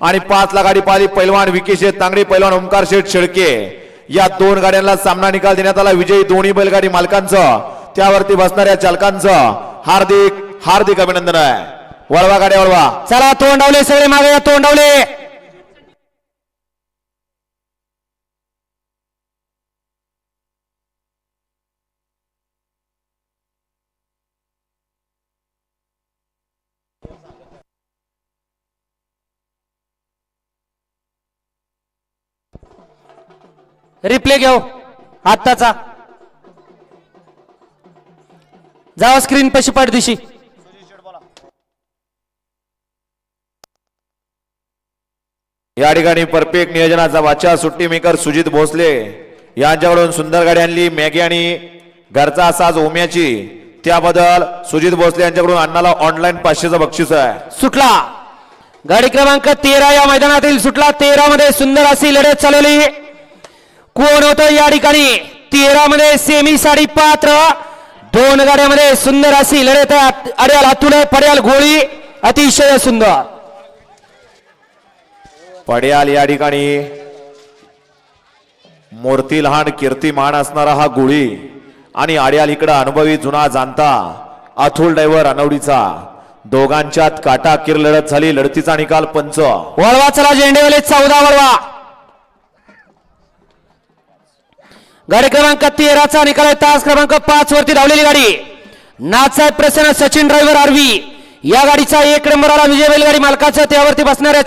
आणि पाच ला गाडी पाहिली पैलवान विकी शेठ तांगडी पैलवान ओंकार शेठ शेळके. या दोन गाड्यांना सामना निकाल देण्यात आला. विजयी दोन्ही बैलगाडी मालकांचं त्यावरती बसणाऱ्या चालकांचं हार्दिक हार्दिक अभिनंदन आहे. वळवा गाड्या वळवा. चला तोंडावले सगळे मागे तोंडवले तोंडावले. रिप्ले घेऊ. आत्ताचा. जावा स्क्रीन पशी पाठदिशी. या ठिकाणी परफेक्ट नियोजनाचा वाचा. सुट्टी मेकर सुजित भोसले यांच्याकडून सुंदर गाडी आणली. मॅगी आणि घरचा साज ओम्याची. त्याबद्दल सुजित भोसले यांच्याकडून अण्णाला ऑनलाईन पाचशेचं बक्षीस आहे. सुटला. गाडी क्रमांक तेरा या मैदानातील सुटला. तेरा मध्ये सुंदर अशी लढत चालवली. कोण होतं या ठिकाणी? तेरा मध्ये सेमी साडी पात्र दोन गाड्यामध्ये सुंदर अशी लढत आहे. अड्याल हातुड पड्याल गोळी अतिशय सुंदर. पड्याल या ठिकाणी. मूर्ती लहान कीर्ती मान असणारा हा गुळी आणि आड्याल इकडं अनुभवी जुना जाणता अथुल ड्रायव्हर अनवडीचा. दोघांच्यात काटा किर लढत झाली लढतीचा निकाल पंच. वळवा चला झेंडेवाले चौदा वळवा. गाडी क्रमांक तेराचा निकाल आहे. तास क्रमांक पाच वरती धावलेली गाडी. नाथसाहेब प्रसन्न सचिन ड्रायव्हर आरवी या गाडीचा एक नंबर आला विजय बैलगाडी मालकाचं त्यावरती बसणाऱ्या